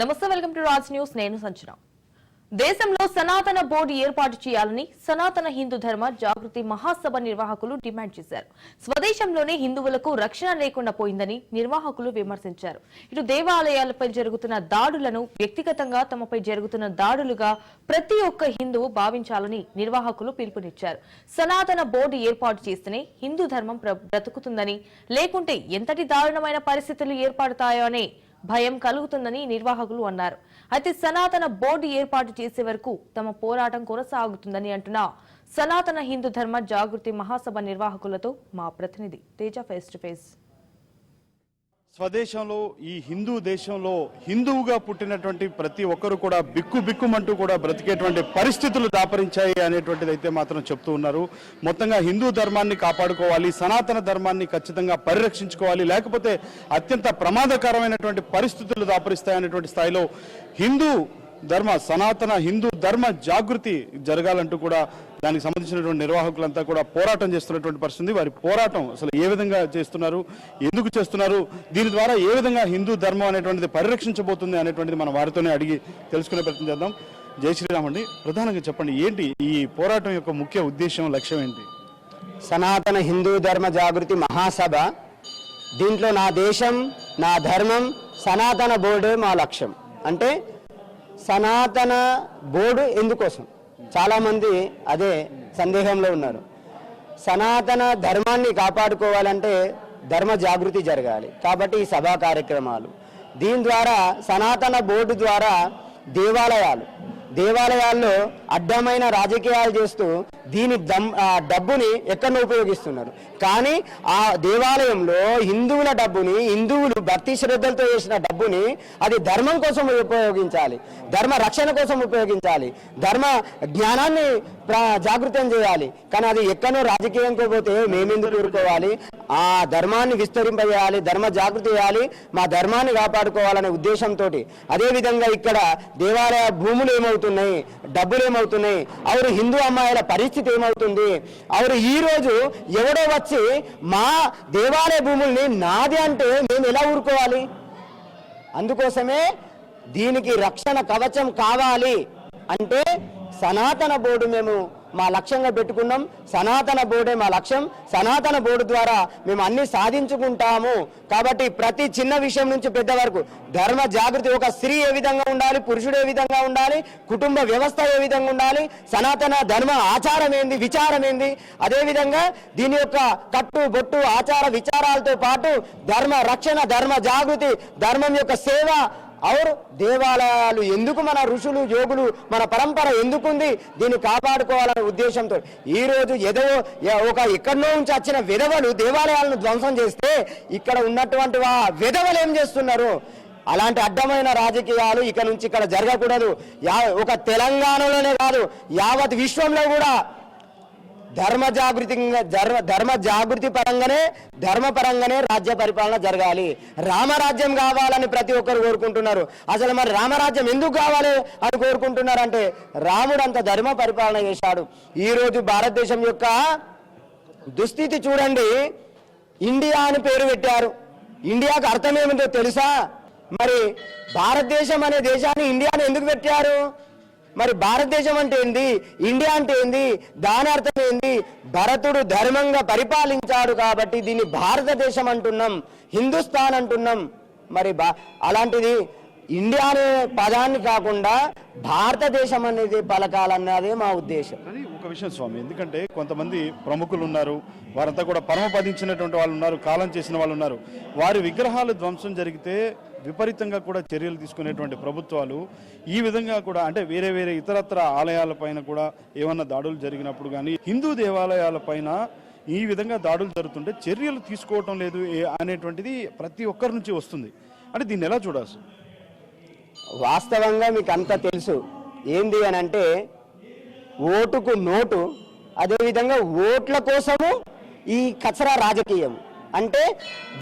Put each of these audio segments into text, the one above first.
నమస్తే welcome to Raj news. నేను సంచన. దేశంలో సనాతన బోర్డు ఏర్పాటు చేయాలని సనాతన హిందూ ధర్మ జాగృతి మహాసభ నిర్వాహకులు డిమాండ్ చేశారు. స్వదేశంలోనే హిందువులకు రక్షణ లేకుండా పోయిందని నిర్వాహకులు విమర్శించారు. ఇటు దేవాలయాలపై జరుగుతున్న దాడులను వ్యక్తిగతంగా తమపై జరుగుతున్న దాడులుగా ప్రతి ఒక్క హిందువు భావించాలని నిర్వాహకులు పిలుపునిచ్చారు. సనాతన బోర్డు ఏర్పాటు చేస్తేనే హిందూ ధర్మం బ్రతుకుతుందని లేకుంటే ఎంతటి దారుణమైన పరిస్థితులు ఏర్పడతాయో అనే భయం కలుగుతుందని నిర్వాహకులు అన్నారు. అయితే సనాతన బోర్డు ఏర్పాటు చేసే వరకు తమ పోరాటం కొనసాగుతుందని అంటున్న సనాతన హిందూ ధర్మ జాగృతి మహాసభ నిర్వాహకులతో మా ప్రతినిధి తేజ ఫేస్ టు ఫేస్ స్వదేశంలో ఈ హిందూ దేశంలో హిందువుగా పుట్టినటువంటి ప్రతి ఒక్కరు కూడా బిక్కు బిక్కుమంటూ కూడా బ్రతికేటువంటి పరిస్థితులు దాపరించాయి అనేటువంటిది అయితే మాత్రం చెప్తూ ఉన్నారు. మొత్తంగా హిందూ ధర్మాన్ని కాపాడుకోవాలి సనాతన ధర్మాన్ని ఖచ్చితంగా పరిరక్షించుకోవాలి లేకపోతే అత్యంత ప్రమాదకరమైనటువంటి పరిస్థితులు దాపరిస్తాయనేటువంటి స్థాయిలో హిందూ ధర్మ సనాతన హిందూ ధర్మ జాగృతి జరగాలంటూ కూడా దానికి సంబంధించినటువంటి నిర్వాహకులంతా కూడా పోరాటం చేస్తున్నటువంటి పరిస్థితి వారి పోరాటం అసలు ఏ విధంగా చేస్తున్నారు? ఎందుకు చేస్తున్నారు? దీని ద్వారా ఏ విధంగా హిందూ ధర్మం అనేటువంటిది పరిరక్షించబోతుంది అనేటువంటిది మనం వారితోనే అడిగి తెలుసుకునే ప్రయత్నం చేద్దాం. జై శ్రీరామ్ అండి. ప్రధానంగా చెప్పండి ఏంటి ఈ పోరాటం యొక్క ముఖ్య ఉద్దేశం లక్ష్యం ఏంటి? సనాతన హిందూ ధర్మ జాగృతి మహాసభ. దీంట్లో నా దేశం నా ధర్మం సనాతన బోర్డే మా లక్ష్యం. అంటే సనాతన బోర్డు ఎందుకోసం? చాలామంది అదే సందేహంలో ఉన్నారు. సనాతన ధర్మాన్ని కాపాడుకోవాలంటే ధర్మ జాగృతి జరగాలి. కాబట్టి ఈ సభా కార్యక్రమాలు. దీని ద్వారా సనాతన బోర్డు ద్వారా దేవాలయాలు దేవాలయాల్లో అడ్డమైన రాజకీయాలు చేస్తూ దీని దమ్ ఆ డబ్బుని ఎక్కడ ఉపయోగిస్తున్నారు. కానీ ఆ దేవాలయంలో హిందువుల డబ్బుని హిందువులు భక్తి శ్రద్ధలతో చేసిన డబ్బుని అది ధర్మం కోసం ఉపయోగించాలి. ధర్మ రక్షణ కోసం ఉపయోగించాలి. ధర్మ జ్ఞానాన్ని జాగృతం చేయాలి. కానీ అది ఎక్కడో రాజకీయంకి పోతే మేమెందుకు ఊరుకోవాలి? ఆ ధర్మాన్ని విస్తరింపజేయాలి ధర్మ జాగృతి చేయాలి మా ధర్మాన్ని కాపాడుకోవాలనే ఉద్దేశంతో అదేవిధంగా ఇక్కడ దేవాలయ భూములు ఏమవుతున్నాయి? డబ్బులు ఏమవుతున్నాయి? అవురు హిందూ అమ్మాయిల పరిస్థితి ఏమవుతుంది? అవురు ఈ రోజు ఎవడో వచ్చి మా దేవాలయ భూముల్ని నాది అంటే మేము ఎలా ఊరుకోవాలి? అందుకోసమే దీనికి రక్షణ కవచం కావాలి. అంటే సనాతన బోర్డు మేము మా లక్ష్యంగా పెట్టుకున్నాం. సనాతన బోర్డే మా లక్ష్యం. సనాతన బోర్డు ద్వారా మేము అన్ని సాధించుకుంటాము. కాబట్టి ప్రతి చిన్న విషయం నుంచి పెద్ద వరకు ధర్మ జాగృతి ఒక స్త్రీ ఏ విధంగా ఉండాలి పురుషుడు ఏ విధంగా ఉండాలి కుటుంబ వ్యవస్థ ఏ విధంగా ఉండాలి సనాతన ధర్మ ఆచారం ఏంది విచారం ఏంది? అదేవిధంగా దీని యొక్క కట్టు బొట్టు ఆచార విచారాలతో పాటు ధర్మ రక్షణ ధర్మ జాగృతి ధర్మం యొక్క సేవ ఔర్ దేవాలయాలు ఎందుకు మన ఋషులు యోగులు మన పరంపర ఎందుకుంది? దీన్ని కాపాడుకోవాలనే ఉద్దేశంతో. ఈరోజు ఏదో ఒక ఎక్కడో నుంచి వచ్చిన విధవలు దేవాలయాలను ధ్వంసం చేస్తే ఇక్కడ ఉన్నటువంటి ఆ విధవలు ఏం చేస్తున్నారు? అలాంటి అడ్డమైన రాజకీయాలు ఇక నుంచి ఇక్కడ జరగకూడదు. యా ఒక తెలంగాణలోనే కాదు యావత్ విశ్వంలో కూడా ధర్మ జాగృతి ధర్మ ధర్మ జాగృతి పరంగానే ధర్మ పరంగానే రాజ్య పరిపాలన జరగాలి. రామరాజ్యం కావాలని ప్రతి ఒక్కరు కోరుకుంటున్నారు. అసలు మరి రామరాజ్యం ఎందుకు కావాలి అని కోరుకుంటున్నారంటే రాముడు అంత ధర్మ పరిపాలన చేశాడు. ఈరోజు భారతదేశం యొక్క దుస్థితి చూడండి. ఇండియా అని పేరు పెట్టారు. ఇండియాకు అర్థం ఏమిటో తెలుసా? మరి భారతదేశం అనే దేశాన్ని ఇండియాని ఎందుకు పెట్టారు? మరి భారతదేశం అంటే ఏంది? ఇండియా అంటే ఏంది? దాని అర్థం ఏంది? భరతుడు ధర్మంగా పరిపాలించాడు కాబట్టి దీన్ని భారతదేశం అంటున్నాం హిందుస్థాన్ అంటున్నాం. మరి బా అలాంటిది ఇండియా అనే పదాన్ని కాకుండా భారతదేశం అనేది పలకాలన్నదే మా ఉద్దేశం. ఒక విషయం స్వామి ఎందుకంటే కొంతమంది ప్రముఖులు ఉన్నారు వారంతా కూడా పరమపదించినటువంటి వాళ్ళు ఉన్నారు కాలం చేసిన వాళ్ళు ఉన్నారు. వారి విగ్రహాలు ధ్వంసం జరిగితే విపరీతంగా కూడా చర్యలు తీసుకునేటువంటి ప్రభుత్వాలు ఈ విధంగా కూడా అంటే వేరే వేరే ఇతరత్ర ఆలయాలపైన కూడా ఏమన్నా దాడులు జరిగినప్పుడు కానీ హిందూ దేవాలయాలపైన ఈ విధంగా దాడులు జరుగుతుంటే చర్యలు తీసుకోవటం లేదు అనేటువంటిది ప్రతి ఒక్కరి నుంచి వస్తుంది. అంటే దీన్ని ఎలా చూడాల్సి వాస్తవంగా మీకు అంతా తెలుసు. ఏంది అని అంటే ఓటుకు నోటు అదేవిధంగా ఓట్ల కోసము ఈ కచరా రాజకీయం. అంటే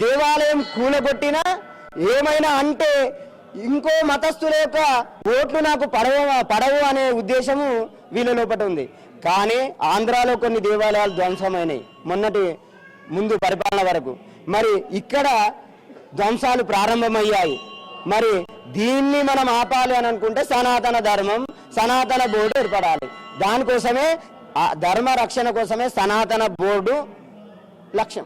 దేవాలయం కూలగొట్టినా ఏమైనా అంటే ఇంకో మతస్థుల యొక్క ఓట్లు నాకు పడవ పడవు అనే ఉద్దేశము వీళ్ళ లోపల ఉంది. కానీ ఆంధ్రాలో కొన్ని దేవాలయాలు ధ్వంసమైనాయి. మొన్నటి ముందు పరిపాలన వరకు. మరి ఇక్కడ ధ్వంసాలు ప్రారంభమయ్యాయి. మరి దీన్ని మనం ఆపాలి అని అనుకుంటే సనాతన ధర్మం సనాతన బోర్డు ఏర్పడాలి. దానికోసమే ఆ ధర్మ రక్షణ కోసమే సనాతన బోర్డు లక్ష్యం.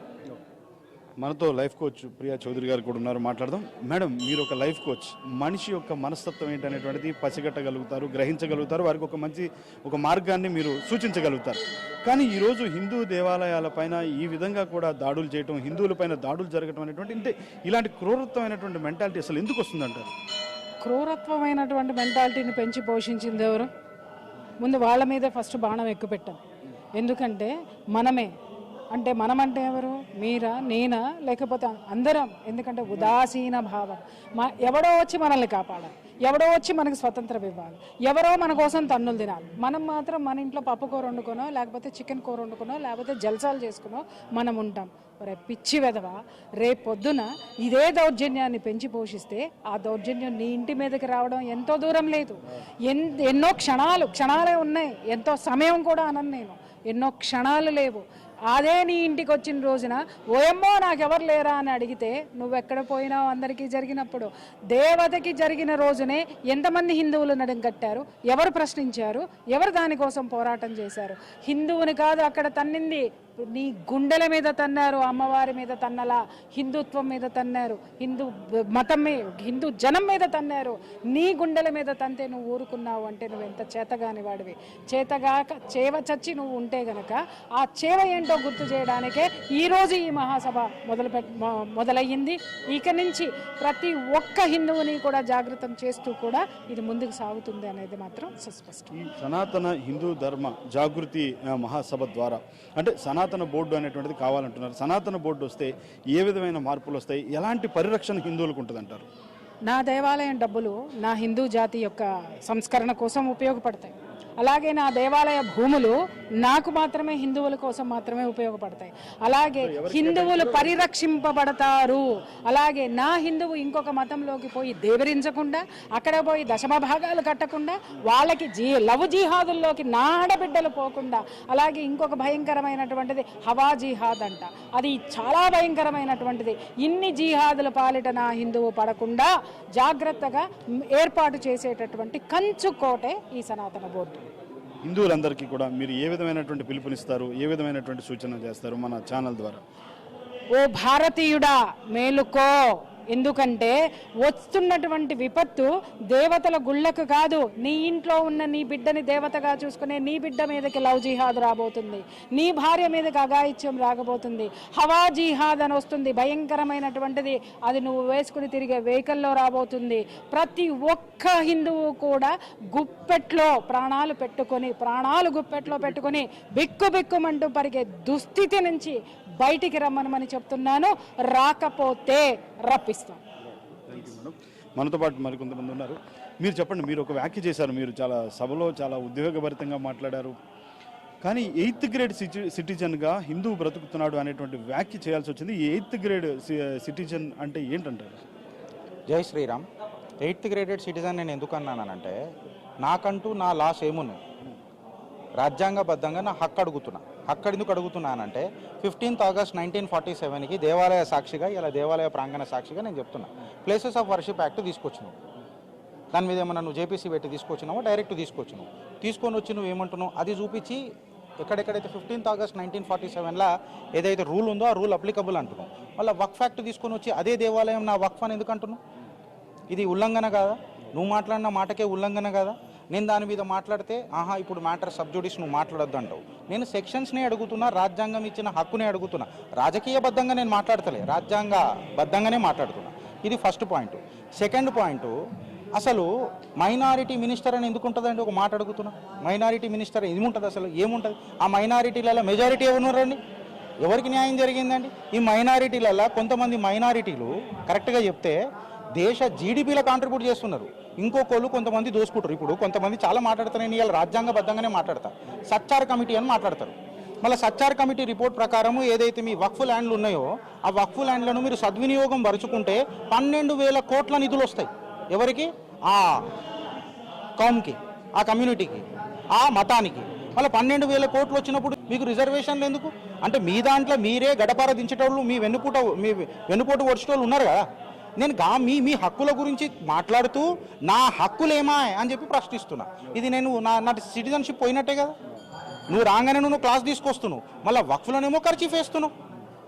మనతో లైఫ్ కోచ్ ప్రియా చౌదరి గారు కూడా ఉన్నారు. మాట్లాడదాం. మేడం మీరు ఒక లైఫ్ కోచ్. మనిషి యొక్క మనస్తత్వం ఏంటనేటువంటిది పసిగట్టగలుగుతారు గ్రహించగలుగుతారు వారికి ఒక మంచి ఒక మార్గాన్ని మీరు సూచించగలుగుతారు. కానీ ఈరోజు హిందూ దేవాలయాలపైన ఈ విధంగా కూడా దాడులు చేయటం హిందువులపైన దాడులు జరగటం అనేటువంటి అంటే ఇలాంటి క్రూరత్వమైనటువంటి మెంటాలిటీ అసలు ఎందుకు వస్తుందంటారు? క్రూరత్వమైనటువంటి మెంటాలిటీని పెంచి పోషించింది ఎవరు? ముందు వాళ్ళ మీదే ఫస్ట్ బాణం ఎక్కువ పెట్టాం ఎందుకంటే మనమే అంటే మనమంటే ఎవరు? మీరా? నేనా? లేకపోతే అందరం? ఎందుకంటే ఉదాసీన భావం. మా ఎవడో వచ్చి మనల్ని కాపాడాలి. ఎవడో వచ్చి మనకి స్వతంత్రం ఇవ్వాలి. ఎవరో మన కోసం తన్నులు తినాలి. మనం మాత్రం మన ఇంట్లో పప్పు కూర వండుకునో లేకపోతే చికెన్ కూర వండుకునో లేకపోతే జల్సాలు చేసుకునో మనం ఉంటాం. రే పిచ్చి వెధవ. రేపు పొద్దున ఇదే దౌర్జన్యాన్ని పెంచి పోషిస్తే ఆ దౌర్జన్యం నీ ఇంటి మీదకి రావడం ఎంతో దూరం లేదు. ఎన్ ఎన్నో క్షణాలు క్షణాలే ఉన్నాయి. ఎంతో సమయం కూడా అనను నేను. ఎన్నో క్షణాలు లేవు. అదే నీ ఇంటికి వచ్చిన రోజున ఓయమ్మో నాకెవరు లేరా? అని అడిగితే నువ్వెక్కడ పోయినావు అందరికీ జరిగినప్పుడు? దేవతకి జరిగిన రోజునే ఎంతమంది హిందువులు నడుం కట్టారు? ఎవరు ప్రశ్నించారు? ఎవరు దానికోసం పోరాటం చేశారు? హిందువుని కాదు అక్కడ తన్నింది నీ గుండెల మీద తన్నారు అమ్మవారి మీద తన్నలా హిందుత్వం మీద తన్నారు హిందూ మతం మీద హిందూ జనం మీద తన్నారు. నీ గుండెల మీద తంతే నువ్వు ఊరుకున్నావు అంటే నువ్వు ఎంత చేతగాని వాడివి. చేతగాక చేవ చచ్చి నువ్వు ఉంటే గనక ఆ చేవ ఏంటో గుర్తు చేయడానికే ఈరోజు ఈ మహాసభ మొదలు మొదలయ్యింది. ఇక నుంచి ప్రతి ఒక్క హిందువుని కూడా జాగృతం చేస్తూ కూడా ఇది ముందుకు సాగుతుంది అనేది మాత్రం సుస్పష్టం. సనాతన హిందూ ధర్మ జాగృతి మహాసభ ద్వారా. అంటే సనాతన బోర్డు అనేటువంటిది కావాలంటున్నారు. సనాతన బోర్డు వస్తే ఏ విధమైన మార్పులు వస్తాయి? ఎలాంటి పరిరక్షణ హిందువులకు ఉంటుందంటారు? నా దేవాలయం డబ్బులు నా హిందూ జాతి యొక్క సంస్కరణ కోసం ఉపయోగపడతాయి. అలాగే నా దేవాలయ భూములు నాకు మాత్రమే హిందువుల కోసం మాత్రమే ఉపయోగపడతాయి. అలాగే హిందువులు పరిరక్షింపబడతారు. అలాగే నా హిందువు ఇంకొక మతంలోకి పోయి దేవరించకుండా అక్కడ పోయి దశమ భాగాలు కట్టకుండా వాళ్ళకి జీ లవ్ జిహాదుల్లోకి నా ఆడబిడ్డలు పోకుండా అలాగే ఇంకొక భయంకరమైనటువంటిది హవా జిహాద్ అంట. అది చాలా భయంకరమైనటువంటిది. ఇన్ని జిహాదుల పాలిట నా హిందువు పడకుండా జాగ్రత్తగా ఏర్పాటు చేసేటటువంటి కంచు కోటే ఈ సనాతన బోర్డు. హిందువులందరికీ కూడా మీరు ఏ విధమైనటువంటి పిలుపునిస్తారు ఏ విధమైనటువంటి సూచన చేస్తారు మన ఛానల్ ద్వారా? ఓ భారతీయుడా మేలుకో. ఎందుకంటే వస్తున్నటువంటి విపత్తు దేవతల గుళ్ళకు కాదు. నీ ఇంట్లో ఉన్న నీ బిడ్డని దేవతగా చూసుకునే నీ బిడ్డ మీదకి లవ్ జిహాద్ రాబోతుంది. నీ భార్య మీదకి అగాయిత్యం రాకపోతుంది హవా జిహాద్ అని వస్తుంది. భయంకరమైనటువంటిది. అది నువ్వు వేసుకుని తిరిగే వెహికల్లో రాబోతుంది. ప్రతి ఒక్క హిందువు కూడా గుప్పెట్లో ప్రాణాలు పెట్టుకొని ప్రాణాలు గుప్పెట్లో పెట్టుకొని బిక్కు బిక్కుమంటూ పరిగే దుస్థితి నుంచి బయటికి రమ్మనమని చెప్తున్నాను. రాకపోతే రప్పిస్తాం. మనతో పాటు మరికొంతమంది ఉన్నారు. మీరు చెప్పండి మీరు ఒక వ్యాఖ్య చేశారు. మీరు చాలా సభలో చాలా ఉద్వేగభరితంగా మాట్లాడారు. కానీ ఎయిత్ గ్రేడ్ సిటి సిటిజన్గా హిందువు బ్రతుకుతున్నాడు అనేటువంటి వ్యాఖ్య చేయాల్సి వచ్చింది. ఈ ఎయిత్ గ్రేడ్ సి- సిటిజన్ అంటే ఏంటంటారు? జై శ్రీరామ్. ఎయిత్ గ్రేడెడ్ సిటిజన్ నేను ఎందుకు అన్నానంటే నాకంటూ నా లాస్ ఏమున్నాయి రాజ్యాంగబద్ధంగా నా హక్కు అడుగుతున్నా. అక్కడ ఎందుకు అడుగుతున్నానంటే ఫిఫ్టీన్త్ ఆగస్ట్ నైన్టీన్ ఫార్టీ సెవెన్కి దేవాలయ సాక్షిగా ఇలా దేవాలయ ప్రాంగణ సాక్షిగా నేను చెప్తున్నా. ప్లేసెస్ ఆఫ్ వర్షిప్ యాక్ట్ తీసుకొచ్చినావు. దాని మీద ఏమన్నా నువ్వు జేపీసీ పెట్టి తీసుకొచ్చినావో? డైరెక్ట్ తీసుకొచ్చినావు. తీసుకొని వచ్చి నువ్వు ఏమంటున్నావు? అది చూపించి ఎక్కడెక్కడైతే ఫిఫ్టీన్త్ ఆగస్ట్ నైన్టీన్ ఫార్టీ సెవెన్లో ఏదైతే రూల్ ఉందో ఆ రూల్ అప్లికబుల్ అంటున్నావు. మళ్ళీ వక్ఫ్ యాక్ట్ తీసుకొని వచ్చి అదే దేవాలయం నా వక్ఫ్ అని ఎందుకు అంటున్నావు? ఇది ఉల్లంఘన కాదా? నువ్వు మాట్లాడిన మాటకే ఉల్లంఘన కాదా? నేను దాని మీద మాట్లాడితే ఆహా ఇప్పుడు మ్యాటర్ సబ్జుడిస్ నువ్వు మాట్లాడొద్దు అంటావు. నేను సెక్షన్స్ని అడుగుతున్నా రాజ్యాంగం ఇచ్చిన హక్కునే అడుగుతున్నా. రాజకీయబద్ధంగా నేను మాట్లాడతలే రాజ్యాంగ బద్ధంగానే మాట్లాడుతున్నా. ఇది ఫస్ట్ పాయింట్. సెకండ్ పాయింట్ అసలు మైనారిటీ మినిస్టర్ అని ఎందుకు ఉంటుందండి ఒక మాట అడుగుతున్నా? మైనారిటీ మినిస్టర్ ఏముంటుంది అసలు? ఏముంటుంది? ఆ మైనారిటీలలో మెజారిటీ ఎవరున్నారండి ఎవరికి న్యాయం జరిగిందండి? ఈ మైనారిటీలలో కొంతమంది మైనారిటీలు కరెక్ట్గా చెప్తే దేశ జీడిపిలో కాంట్రిబ్యూట్ చేస్తున్నారు. ఇంకొకళ్ళు కొంతమంది దోసుకుంటారు. ఇప్పుడు కొంతమంది చాలా మాట్లాడతారు నేను ఇలా రాజ్యాంగబద్ధంగానే మాట్లాడతారు. సచ్చార్ కమిటీ అని మాట్లాడతారు. మళ్ళీ సచ్చార్ కమిటీ రిపోర్ట్ ప్రకారము ఏదైతే మీ వక్ఫ్ ల్యాండ్లు ఉన్నాయో ఆ వక్ఫ్ ల్యాండ్లను మీరు సద్వినియోగం పరుచుకుంటే పన్నెండు వేల కోట్ల నిధులు వస్తాయి. ఎవరికి? ఆ కౌమ్కి ఆ కమ్యూనిటీకి ఆ మతానికి. మళ్ళీ పన్నెండు వేల కోట్లు వచ్చినప్పుడు మీకు రిజర్వేషన్లు ఎందుకు? అంటే మీ దాంట్లో మీరే గడపార దించేటోళ్ళు మీ వెన్నుపూట మీ వెన్నుపోటు వచ్చేటోళ్ళు ఉన్నారు కదా. నేను గా మీ మీ హక్కుల గురించి మాట్లాడుతూ నా హక్కులేమా అని చెప్పి ప్రశ్నిస్తున్నా. ఇది నేను నా నా సిటిజన్షిప్ పోయినట్టే కదా. నువ్వు రాగానే నువ్వు క్లాస్ తీసుకొస్తున్నావు. మళ్ళీ వక్ఫ్లోనేమో ఖర్చు వేస్తున్నావు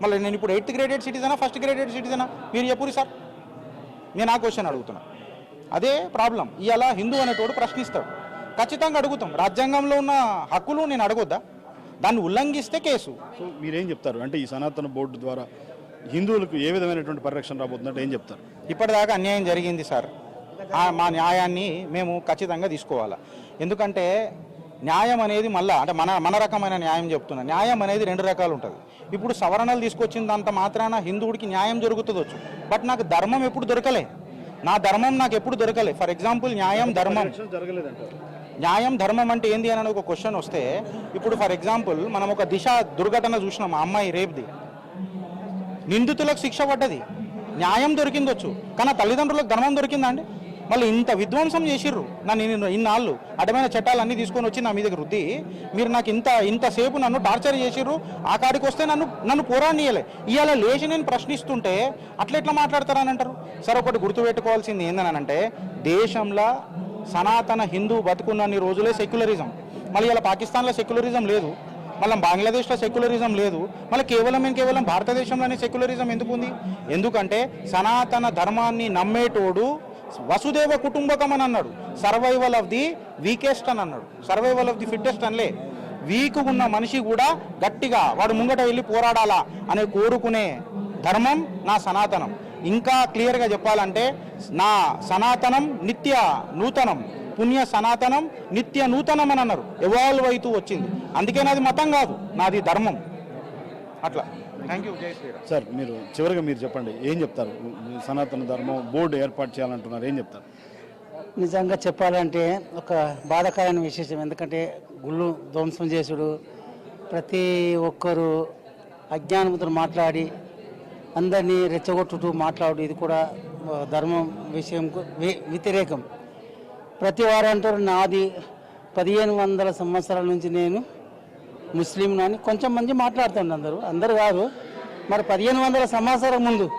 మళ్ళీ నేను ఇప్పుడు ఎయిత్ గ్రేడెడ్ సిటిజనా ఫస్ట్ గ్రేడెడ్ సిటిజనా? మీరు చెప్పురి సార్. నేను ఆ క్వశ్చన్ అడుగుతున్నా. అదే ప్రాబ్లం. ఇవాళ హిందూ అనేటోడు ప్రశ్నిస్తాడు. ఖచ్చితంగా అడుగుతాం. రాజ్యాంగంలో ఉన్న హక్కులు నేను అడగొద్దా? దాన్ని ఉల్లంఘిస్తే కేసు. సో మీరేం చెప్తారు? అంటే ఈ సనాతన బోర్డు ద్వారా హిందువులకు ఏ విధమైనటువంటి పరిరక్షణ రాబోతుందంటే ఏం చెప్తారు? ఇప్పటిదాకా అన్యాయం జరిగింది సార్. మా న్యాయాన్ని మేము ఖచ్చితంగా తీసుకోవాలా. ఎందుకంటే న్యాయం అనేది మళ్ళా అంటే మన మన రకమైన న్యాయం చెప్తున్నా. న్యాయం అనేది రెండు రకాలు ఉంటుంది. ఇప్పుడు సవరణలు తీసుకొచ్చిందంత మాత్రాన హిందువుడికి న్యాయం జరుగుతుందొచ్చు బట్ నాకు ధర్మం ఎప్పుడు దొరకలే. నా ధర్మం నాకు ఎప్పుడు దొరకలే. ఫర్ ఎగ్జాంపుల్ న్యాయం ధర్మం. న్యాయం ధర్మం అంటే ఏంది అని ఒక క్వశ్చన్ వస్తే ఇప్పుడు ఫర్ ఎగ్జాంపుల్ మనం ఒక దిశ దుర్ఘటన చూసినాం ఆ అమ్మాయి రేప్ది. నిందితులకు శిక్ష పడ్డది. న్యాయం దొరికిందొచ్చు. కానీ తల్లిదండ్రులకు ధర్మం దొరికిందండి మళ్ళీ ఇంత విధ్వంసం చేసిర్రు. నన్ను ఇన్నాళ్ళు అడ్డమైన చట్టాలు అన్నీ తీసుకొని వచ్చి నా మీదకి రుద్ది మీరు నాకు ఇంత ఇంతసేపు నన్ను టార్చర్ చేసిర్రు. ఆ కాడికి వస్తే నన్ను నన్ను పోరాడియలే ఇవాళ లేచి నేను ప్రశ్నిస్తుంటే అట్లా ఎట్లా మాట్లాడతారని అంటారు? సరే ఒకటి గుర్తుపెట్టుకోవాల్సింది ఏందని అంటే దేశంలో సనాతన హిందూ బతుకున్నన్ని రోజులే సెక్యులరిజం. మళ్ళీ ఇలా పాకిస్తాన్లో సెక్యులరిజం లేదు. మళ్ళీ బంగ్లాదేశ్లో సెక్యులరిజం లేదు. మళ్ళీ కేవలం మేము కేవలం భారతదేశంలోనే సెక్యులరిజం ఎందుకు ఉంది ఎందుకంటే సనాతన ధర్మాన్ని నమ్మేటోడు వసుదేవ కుటుంబకం అని అన్నాడు. సర్వైవల్ ఆఫ్ ది వీకెస్ట్ అని అన్నాడు. సర్వైవల్ ఆఫ్ ది ఫిట్టెస్ట్ అనిలే. వీక్ ఉన్న మనిషి కూడా గట్టిగా వాడు ముంగట వెళ్ళి పోరాడాలా అనే కోరుకునే ధర్మం నా సనాతనం. ఇంకా క్లియర్గా చెప్పాలంటే నా సనాతనం నిత్య నూతనం. పుణ్య సనాతనం నిత్య నూతనం అని అన్నారు. ఎవాల్వ్ అవుతూ వచ్చింది. అందుకే నాది మతం కాదు నాది ధర్మం. అట్లా. థ్యాంక్ యూ జై శ్రీరామ్ సార్ మీరు చివరిగా మీరు చెప్పండి ఏం చెప్తారు? సనాతన ధర్మం బోర్డు ఏర్పాటు చేయాలంటున్నారు ఏం చెప్తారు? నిజంగా చెప్పాలంటే ఒక బాధాకరమైన విశేషం. ఎందుకంటే గుళ్ళు ధ్వంసం చేసుడు ప్రతి ఒక్కరు అజ్ఞానంతో మాట్లాడి అందరినీ రెచ్చగొట్టుతూ మాట్లాడు ఇది కూడా ధర్మం విషయం వ్యతిరేకం. ప్రతి వారు నాది పదిహేను వందల సంవత్సరాల నుంచి నేను ముస్లింను అని కొంచెం మంది మాట్లాడుతుంది అందరూ. అందరు కాదు. మరి పదిహేను వందల సంవత్సరాల ముందు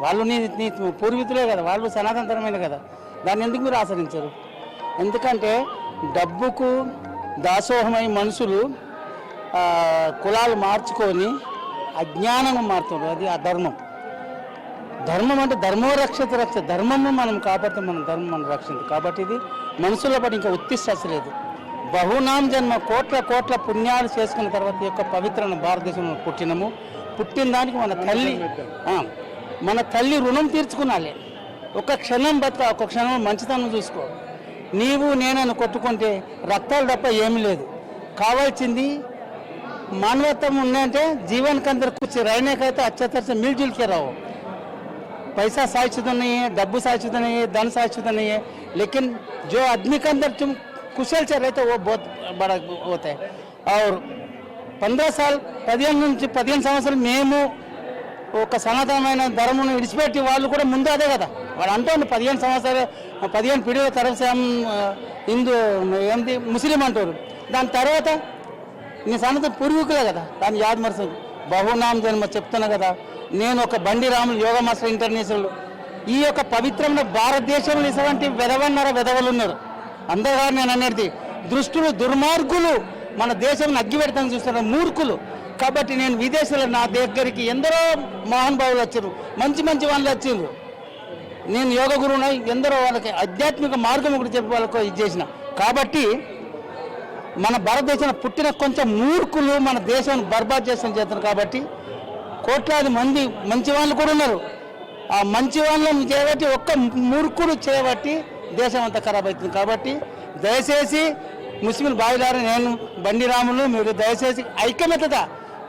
వాళ్ళు నీ నీ పూర్వీకులే కదా. వాళ్ళు సనాతన ధర్మమే కదా. దాన్ని ఎందుకు మీరు ఆచరించరు? ఎందుకంటే డబ్బుకు దాసోహమై మనుషులు కులాలు మార్చుకొని అజ్ఞానం మారుతున్నారు అది ఆ ధర్మం అంటే ధర్మం రక్షత రక్ష. ధర్మము మనం కాబట్టి మనం ధర్మం మనం రక్షింది కాబట్టి ఇది మనుషుల్లో పడి ఇంకా ఉత్తిష్టలేదు బహునాం జన్మ కోట్ల కోట్ల పుణ్యాలు చేసుకున్న తర్వాత యొక్క పవిత్రను భారతదేశంలో పుట్టినము. పుట్టిన దానికి మన తల్లి మన తల్లి రుణం తీర్చుకున్నాలి. ఒక క్షణం బతుక ఒక క్షణం మంచితనం చూసుకో. నీవు నేనని కొట్టుకుంటే రక్తాలు తప్ప ఏమీ లేదు. కావాల్సింది మానవత్వం ఉందంటే జీవనకందరు కూర్చి రైనాకైతే అత్యతరిచి మిల్జులకే రావు. का है तो अच्छे तरह से मिलजुल के रहो पैसा शाश्वत नहीं है डब्बू शाश्वत नहीं है धन शाश्वत नहीं है लेकिन जो आदमी के अंदर तुम कुशल से रहते हो वो बहुत बड़ा होता है और పంద్రహ సార్లు పదిహేను నుంచి పదిహేను సంవత్సరాలు మేము ఒక సనాతనమైన ధర్మను విడిచిపెట్టి వాళ్ళు కూడా ముందు అదే కదా వాడు అంటాడు పదిహేను సంవత్సరాలు పదిహేను పీడిల తర్వాత హిందూ ఏంటి ముస్లిం అంటారు దాని తర్వాత నీ సన్నత పూర్వీకులే కదా దాన్ని యాద్ మరసం బహునాం జన్మ చెప్తున్నా కదా నేను ఒక బండి రాములు యోగ మాస్టర్ ఇంటర్నేషనల్. ఈ యొక్క పవిత్రమైన భారతదేశంలో ఇటువంటి వెదవన్నర వెదవలు ఉన్నారు అందరూ నేను అనేది దృష్టులు దుర్మార్గులు మన దేశం అగ్గిపెడతాను చూస్తున్నారు మూర్ఖులు. కాబట్టి నేను విదేశాల్లో నా దగ్గరికి ఎందరో మహానుభావులు వచ్చారు మంచి మంచి వాళ్ళు వచ్చారు. నేను యోగ గురువున ఎందరో వాళ్ళకి ఆధ్యాత్మిక మార్గం ఒకటి చెప్పి వాళ్ళకు ఇది చేసిన. కాబట్టి మన భారతదేశంలో పుట్టిన కొంచెం మూర్ఖులు మన దేశాన్ని బర్బాద్ చేసిన చేస్తున్నారు కాబట్టి కోట్లాది మంది మంచి వాళ్ళు కూడా ఉన్నారు. ఆ మంచి వాళ్ళని చేయబట్టి ఒక్క మూర్ఖుడు చేయబట్టి దేశం అంతా ఖరాబ్ అవుతుంది కాబట్టి దయచేసి ముస్లిం బావిలారు నేను బండి రాములు మీరు దయచేసి ఐక్యమత్యత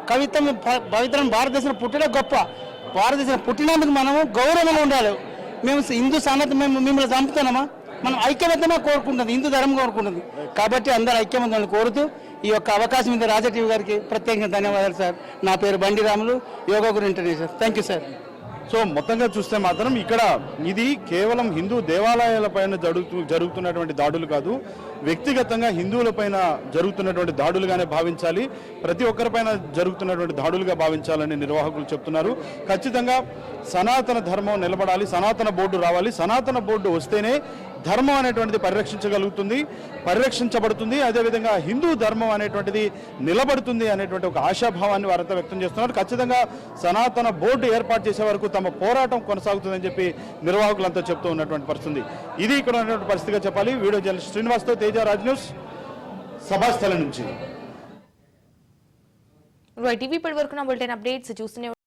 కవిత్వం పవిత్రం భారతదేశంలో పుట్టిన గొప్ప భారతదేశం పుట్టినందుకు మనము గౌరవంగా ఉండాలి. మేము హిందూ సన్నత మేము మిమ్మల్ని చంపుతున్నామా? మనం ఐక్యమత్యమే కోరుకుంటుంది హిందూ ధర్మం కోరుకుంటుంది. కాబట్టి అందరూ ఐక్యమత్యాన్ని కోరుతూ ఈ యొక్క అవకాశం ఇంత రాజా టీవీ గారికి ప్రత్యేకంగా ధన్యవాదాలు సార్. నా పేరు Bandi Ramulu yoga guru international thank you sir so మొత్తంగా చూస్తే మాత్రం ఇక్కడ ఇది కేవలం హిందూ దేవాలయాలపైన జరుగుతూ జరుగుతున్నటువంటి దాడులు కాదు. వ్యక్తిగతంగా హిందువులపైన జరుగుతున్నటువంటి దాడులుగానే భావించాలి. ప్రతి ఒక్కరిపైన జరుగుతున్నటువంటి దాడులుగా భావించాలని నిర్వాహకులు చెప్తున్నారు. ఖచ్చితంగా సనాతన ధర్మం నిలబడాలి సనాతన బోర్డు రావాలి. సనాతన బోర్డు వస్తేనే ధర్మం అనేటువంటిది పరిరక్షించగలుగుతుంది పరిరక్షించబడుతుంది. అదేవిధంగా హిందూ ధర్మం అనేటువంటిది నిలబడుతుంది అనేటువంటి ఒక ఆశాభావాన్ని వారంతా వ్యక్తం చేస్తున్నారు. ఖచ్చితంగా సనాతన బోర్డు ఏర్పాటు చేసే వరకు తమ పోరాటం కొనసాగుతుందని చెప్పి నిర్వాహకులంతా చెప్తూ ఉన్నటువంటి పరిస్థితి. ఇది ఇక్కడ ఉన్నటువంటి పరిస్థితిగా చెప్పాలి. వీడియో జర్నలిస్ట్ శ్రీనివాస్తో తేజ రాజ్ న్యూస్. సభాస్థలం నుంచి. టీవీ ఇప్పటి వరకు నా బులెటిన్ అప్డేట్స్ చూస్తూనే